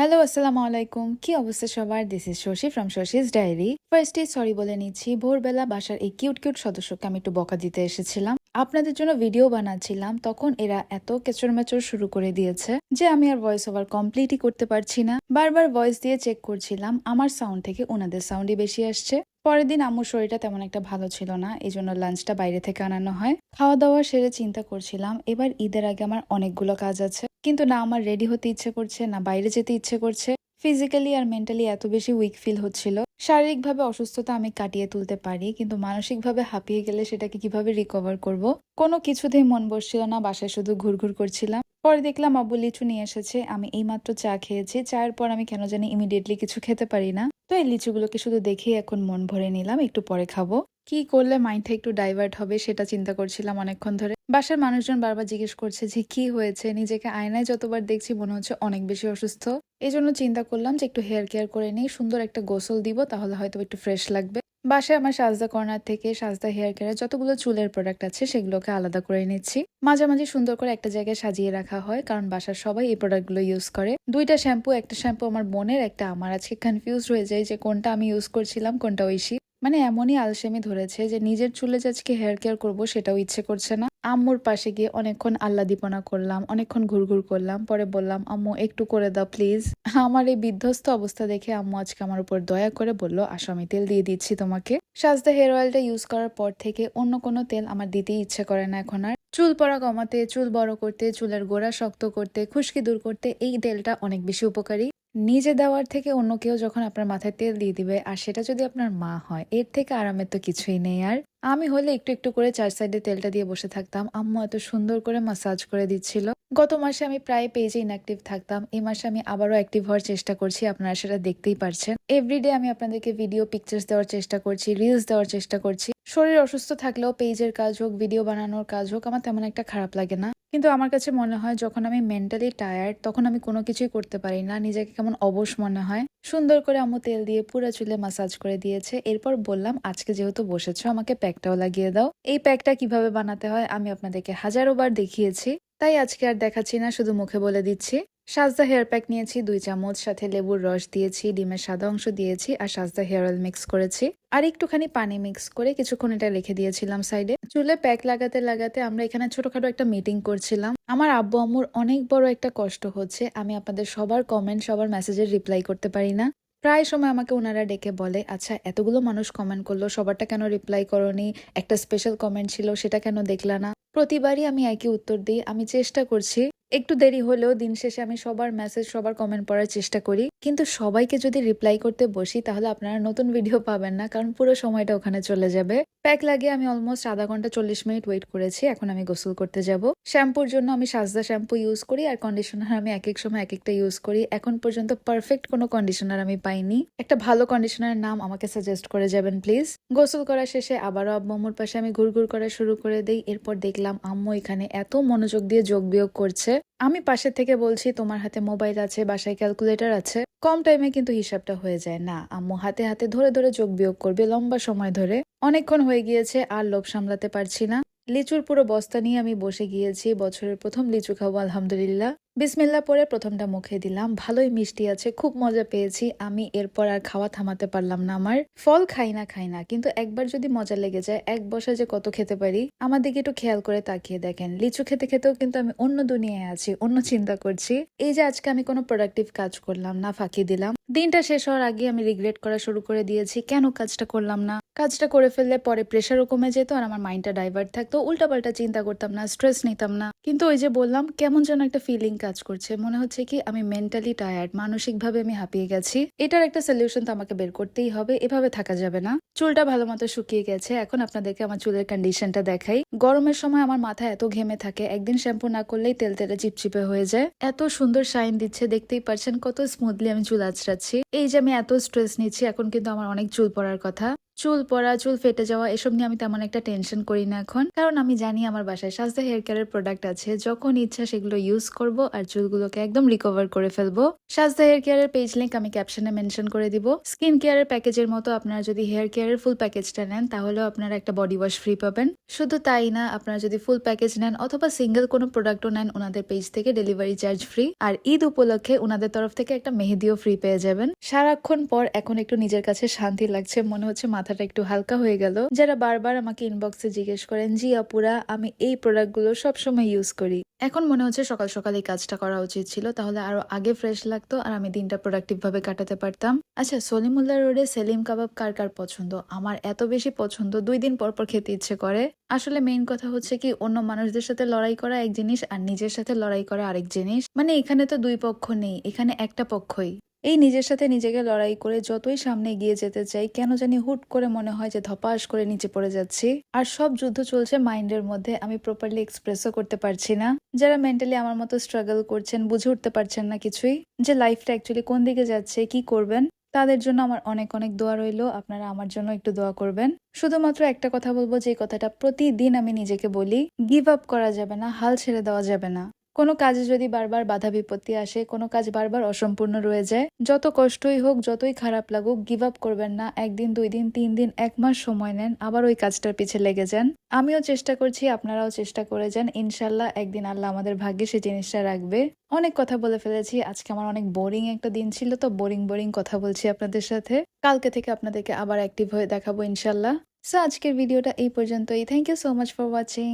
Hello আসসালামু আলাইকুম কি অবস্থা সবার? This is Shashi from Shashi's diary ফার্স্টে সরি বলে নিচ্ছি, ভোরবেলা বাসার এই কিউট কিউট সদস্যকে আমি একটু বকা দিতে এসেছিলাম। আপনাদের জন্য ভিডিও বানাচ্ছিলাম, তখন এরা এত কেচর মেচর শুরু করে দিয়েছে যে আমি আর ভয়েস ওভার কমপ্লিটই করতে পারছি না। বারবার ভয়েস দিয়ে চেক করছিলাম, আমার সাউন্ড থেকে ওনাদের সাউন্ডই বেশি আসছে। পরের দিন আম্মুর শরীরটা তেমন একটা ভালো ছিল না এই জন্য লাঞ্চটা বাইরে থেকে আনানো হয়। খাওয়া দাওয়া সেরে চিন্তা করছিলাম, এবার ঈদের আগে আমার অনেকগুলো কাজ আছে। কিন্তু না আমার রেডি হতে ইচ্ছে করছে, না বাইরে যেতে ইচ্ছে করছে। ফিজিক্যালি আর মেন্টালি এত বেশি উইক ফিল হচ্ছিল। শারীরিকভাবে অসুস্থতা আমি কাটিয়ে তুলতে পারি, কিন্তু মানসিকভাবে হাঁপিয়ে গেলে সেটাকে কীভাবে রিকভার করব? কোনো কিছুতেই মন বসছিল না, বাসায় শুধু ঘুরঘুর করছিলাম। পরে দেখলাম আব্বু লিচু নিয়ে এসেছে। আমি এইমাত্র চা খেয়েছি। চায়ের পর আমি কেন জানি ইমিডিয়েটলি কিছু খেতে পারি না। তো এই লিচুগুলোকে শুধু দেখেই এখন মন ভরে নিলাম। একটু পরে খাব। কি করলে মাইন্ডটা একটু ডাইভার্ট হবে সেটা চিন্তা করছিলাম অনেকক্ষণ ধরে। বাসার মানুষজন বারবার জিজ্ঞেস করছে যে, কি হয়েছে? নিজেকে আয়নায় যতবার দেখছি মনে হচ্ছে অনেক বেশি অসুস্থ। এই জন্য চিন্তা করলাম যে, একটু হেয়ার কেয়ার করে নিই। সুন্দর একটা গোসল দিব, তাহলে হয়তো একটু ফ্রেশ লাগবে। বাসায় আমার সাজদা কর্নার থেকে সাজদা হেয়ার কেয়ার যতগুলো চুলের প্রোডাক্ট আছে সেগুলোকে আলাদা করে নিচ্ছি। মাঝামাঝি সুন্দর করে একটা জায়গায় সাজিয়ে রাখা হয়, কারণ বাসার সবাই এই প্রোডাক্টগুলো ইউজ করে। দুইটা শ্যাম্পু একটা শ্যাম্পু আমার বোনের, একটা আমার। আজকে কনফিউজ হয়ে যায় যে কোনটা আমি ইউজ করছিলাম, কোনটা ঐশী। মানে এমনই আলসেমি ধরেছে যে নিজের চুলে যে আজকে হেয়ার কেয়ার করব সেটাও ইচ্ছে করছে না। আম্মুর পাশে গিয়ে অনেকক্ষণ আল্লাদিপনা করলাম, অনেকক্ষণ ঘুরঘুর করলাম, পরে বললাম, আম্মু, একটু করে দাও প্লিজ আমার এই বিধ্বস্ত অবস্থা দেখে আম্মু আজকে আমার উপর দয়া করে বলল, আসো, আমি তেল দিয়ে দিচ্ছি তোমাকে। সাজদা হেয়ার অয়েলটা ইউজ করার পর থেকে অন্য কোনো তেল আমার দিতেই ইচ্ছে করে না এখন আর। চুল পড়া কমাতে, চুল বড় করতে, চুলের গোড়া শক্ত করতে, খুশকি দূর করতে এই তেলটা অনেক বেশি উপকারী। নিজে দেওয়ার থেকে অন্য কেউ যখন আপনার মাথায় তেল দিয়ে দিবে, আর সেটা যদি আপনার মা হয়, এর থেকে আরামের তো কিছুই নেই। আর আমি হলে একটু একটু করে চার সাইডে তেলটা দিয়ে বসে থাকতাম। আম্মু এত সুন্দর করে মাসাজ করে দিচ্ছিল। গত মাসে আমি প্রায় পেজে ইনঅ্যাক্টিভ থাকতাম। এই মাসে আমি আবারও অ্যাক্টিভ হওয়ার চেষ্টা করছি। আপনারা সেটা দেখতেই পারছেন। এভরিডে আমি আপনাদেরকে ভিডিও পিকচার্স দেওয়ার চেষ্টা করছি রিলস দেওয়ার চেষ্টা করছি। শরীর অসুস্থ থাকলেও পেজের কাজ হোক ভিডিও বানানোর কাজ হোক, আমার তেমন একটা খারাপ লাগে না। কিন্তু আমার কাছে মনে হয়, যখন আমি মেন্টালি টায়ার্ড তখন আমি কোনো কিছুই করতে পারি না। নিজেকে কেমন অবশ মনে হয়। সুন্দর করে আম্মু তেল দিয়ে পুরো চুলে মাসাজ করে দিয়েছে। এরপর বললাম, আজকে যেহেতু বসেছো, আমাকে প্যাকটাও লাগিয়ে দাও। এই প্যাকটা কীভাবে বানাতে হয়, আমি আপনাদেরকে হাজারো বার দেখিয়েছি। তাই আজকে আর দেখাচ্ছি না, শুধু মুখে বলে দিচ্ছি। সাজদা হেয়ার প্যাক নিয়েছি, দুই চামচ, সাথে লেবুর রস দিয়েছি, ডিমের সাদা অংশ দিয়েছি আর সাজদা হেয়ার অয়েল মিক্স করেছি। আর একটুখানি পানি মিক্স করে কিছুক্ষণ এটা রেখে দিয়েছিলাম সাইডে। চুলে প্যাক লাগাতে লাগাতে আমরা এখানে ছোটখাটো একটা মিটিং করছিলাম। আমার আব্বু আম্মুর অনেক বড় একটা কষ্ট হচ্ছে, আমি আপনাদের সবার কমেন্ট সবার মেসেজের রিপ্লাই করতে পারি না। প্রায় সময় আমাকে ওনারা ডেকে বলে আচ্ছা এতগুলো মানুষ কমেন্ট করল, সবারটা কেন রিপ্লাই করনি? একটা স্পেশাল কমেন্ট ছিল, সেটা কেন দেখলা না? প্রতিবারই আমি একই উত্তর দিই, আমি চেষ্টা করছি একটু দেরি হলেও দিন শেষে আমি সবার মেসেজ সবার কমেন্ট পড়ার চেষ্টা করি। কিন্তু সবাইকে যদি রিপ্লাই করতে বসি, তাহলে আপনারা নতুন ভিডিও পাবেন না, কারণ পুরো সময়টা ওখানে চলে যাবে। প্যাক লাগিয়ে আমি অলমোস্ট আধা ঘণ্টা চল্লিশ মিনিট ওয়েট করেছি, এখন আমি গোসল করতে যাব। শ্যাম্পুর জন্য আমি সাজদা শ্যাম্পু ইউজ করি, আর কন্ডিশনার আমি এক এক সময় এক একটা ইউজ করি। এখন পর্যন্ত পারফেক্ট কোনো কন্ডিশনার আমি পাইনি। একটা ভালো কন্ডিশনারের নাম আমাকে সাজেস্ট করে যাবেন প্লিজ গোসল করা শেষে আবারও আব্বু পাশে আমি ঘুরঘুর করা শুরু করে দিই। এরপর দেখলাম আম্মু এখানে এত মনোযোগ দিয়ে যোগ বিয়োগ করছে। আমি পাশে থেকে বলছি, তোমার হাতে মোবাইল আছে, বাসায় ক্যালকুলেটর আছে। কম টাইমে কিন্তু হিসাবটা হয়ে যায়। না, আম্মু হাতে হাতে ধরে ধরে যোগ বিয়োগ করবে লম্বা সময় ধরে। অনেকক্ষণ হয়ে গিয়েছে, আর লোভ সামলাতে পারছি না। লিচুর পুরো বস্তা নিয়ে আমি বসে গিয়েছি। বছরের প্রথম লিচু খাব, আলহামদুলিল্লাহ। বিসমিল্লা পরে প্রথমটা মুখে দিলাম। ভালোই মিষ্টি আছে, খুব মজা পেয়েছি। আমি এরপর আর খাওয়া থামাতে পারলাম না আমার। ফল খাই না খাই না, কিন্তু একবার যদি মজা লেগে যায়, এক বসা যে কত খেতে পারি, আমার দিকে একটু খেয়াল করে তাকিয়ে দেখেন। লিচু খেতে খেতেও কিন্তু আমি অন্য দুনিয়ায় আছি, অন্য চিন্তা করছি। এই যে আজকে আমি কোনো প্রোডাক্টিভ কাজ করলাম, না ফাঁকি দিলাম। দিনটা শেষ হওয়ার আগে আমি রিগ্রেট করা শুরু করে দিয়েছি, কেন কাজটা করলাম না? কাজটা করে ফেললে পরে প্রেশারও কমে যেত আর আমার মাইন্ডটা ডাইভার্ট থাকতো, উল্টাপাল্টা চিন্তা করতাম না স্ট্রেস নিতাম না। কিন্তু ওই যে বললাম, কেমন যেন একটা ফিলিং কাজ করছে। মনে হচ্ছে কি আমি মেন্টালি টায়ার্ড মানসিকভাবে আমি হাঁপিয়ে গেছি। এটার একটা সলিউশন তো আমাকে বের করতেই হবে, এভাবে থাকা যাবে না। চুলটা ভালো মতো শুকিয়ে গেছে, এখন আপনাদেরকে আমার চুলের কন্ডিশনটা দেখাই। গরমের সময় আমার মাথা এত ঘেমে থাকে, একদিন শ্যাম্পু না করলেই তেল তেলে চিপচিপে হয়ে যায়। এত সুন্দর শাইন দিচ্ছে, দেখতেই পারছেন কত স্মুথলি আমি চুল আঁচড়াচ্ছি। এই যে আমি এত স্ট্রেস নিচ্ছি এখন কিন্তু আমার অনেক চুল পড়ার কথা। চুল পড়া, চুল ফেটে যাওয়া, এসব নিয়ে আমি তেমন একটা টেনশন করি না এখন। কারণ আমি জানি আমার বাসায় সাজদা হেয়ার কেয়ারের প্রোডাক্ট আছে। যখন ইচ্ছা সেগুলো ইউজ করব আর চুলগুলোকে একদম রিকভার করে ফেলব। সাজদা হেয়ার কেয়ারের পেজ লিঙ্ক আমি ক্যাপশনে মেনশন করে দিব। স্কিন কেয়ারের প্যাকেজের মতো আপনারা যদি হেয়ার কেয়ারের ফুল প্যাকেজটা নেন, তাহলেও আপনারা একটা বডি ওয়াশ ফ্রি পাবেন। শুধু তাই না, আপনারা যদি ফুল প্যাকেজ নেন অথবা সিঙ্গেল কোনো প্রোডাক্টও নেন, ওনাদের পেজ থেকে ডেলিভারি চার্জ ফ্রি আর ঈদ উপলক্ষে ওনাদের তরফ থেকে একটা মেহেদিও ফ্রি পেয়ে যাবেন। সারাক্ষণ পর এখন একটু নিজের কাছে শান্তি লাগছে, মনে হচ্ছে মাথাটা একটু হালকা হয়ে গেল। যারা বারবার আমাকে ইনবক্সে জিজ্ঞেস করেন, জি আপুরা, আমি এই প্রোডাক্টগুলো সবসময় ইউজ করি। এখন মনে হচ্ছে সকাল সকাল এই কাজটা করা উচিত ছিল, তাহলে আরও আগে ফ্রেশ লাগতো আর আমি দিনটা প্রোডাক্টিভ ভাবে কাটাতে পারতাম। আচ্ছা সলিমুল্লাহ রোডে সেলিম কাবাব কার কার পছন্দ? আমার এত বেশি পছন্দ, দুই দিন পর পর খেতে ইচ্ছে করে। আসলে মেইন কথা হচ্ছে কি, অন্য মানুষদের সাথে লড়াই করা এক জিনিস আর নিজের সাথে লড়াই করা আরেক জিনিস। মানে এখানে তো দুই পক্ষ নেই, এখানে একটা পক্ষই। এই নিজের সাথে নিজেকে লড়াই করে যতই সামনে এগিয়ে যেতে চাই, কেন জানি হুট করে মনে হয় যে ধপাস করে নিচে পড়ে যাচ্ছি। আর সব যুদ্ধ চলছে মাইন্ডের মধ্যে, আমি প্রপারলি এক্সপ্রেসও করতে পারছি না। যারা মেন্টালি আমার মতো স্ট্রাগল করছেন, বুঝে উঠতে পারছেন না কিছুই যে লাইফটা অ্যাকচুয়ালি কোন দিকে যাচ্ছে, কি করবেন, তাদের জন্য আমার অনেক অনেক দোয়া রইল। আপনারা আমার জন্য একটু দোয়া করবেন। শুধুমাত্র একটা কথা বলব, যে কথাটা প্রতিদিন আমি নিজেকে বলি গিভ আপ করা যাবে না, হাল ছেড়ে দেওয়া যাবে না। কোনো কাজে যদি বারবার বাধা বিপত্তি আসে, কোনো কাজ বারবার অসম্পূর্ণ রয়ে যায়, যত কষ্টই হোক, যতই খারাপ লাগুক গিভ আপ করবেন না। একদিন, দুই দিন, তিন দিন, এক মাস সময় নেন, আবার ওই কাজটার পিছে লেগে যান। আমিও চেষ্টা করছি, আপনারাও চেষ্টা করে যান। ইনশাল্লাহ একদিন আল্লাহ আমাদের ভাগ্যে সেই জিনিসটা রাখবে। অনেক কথা বলে ফেলেছি। আজকে আমার অনেক বোরিং একটা দিন ছিল, তো বোরিং বোরিং কথা বলছি আপনাদের সাথে। কালকে থেকে আপনাদেরকে আবার অ্যাক্টিভ হয়ে দেখাবো ইনশাল্লাহ সো আজকের ভিডিওটা এই পর্যন্তই। Thank you so much for watching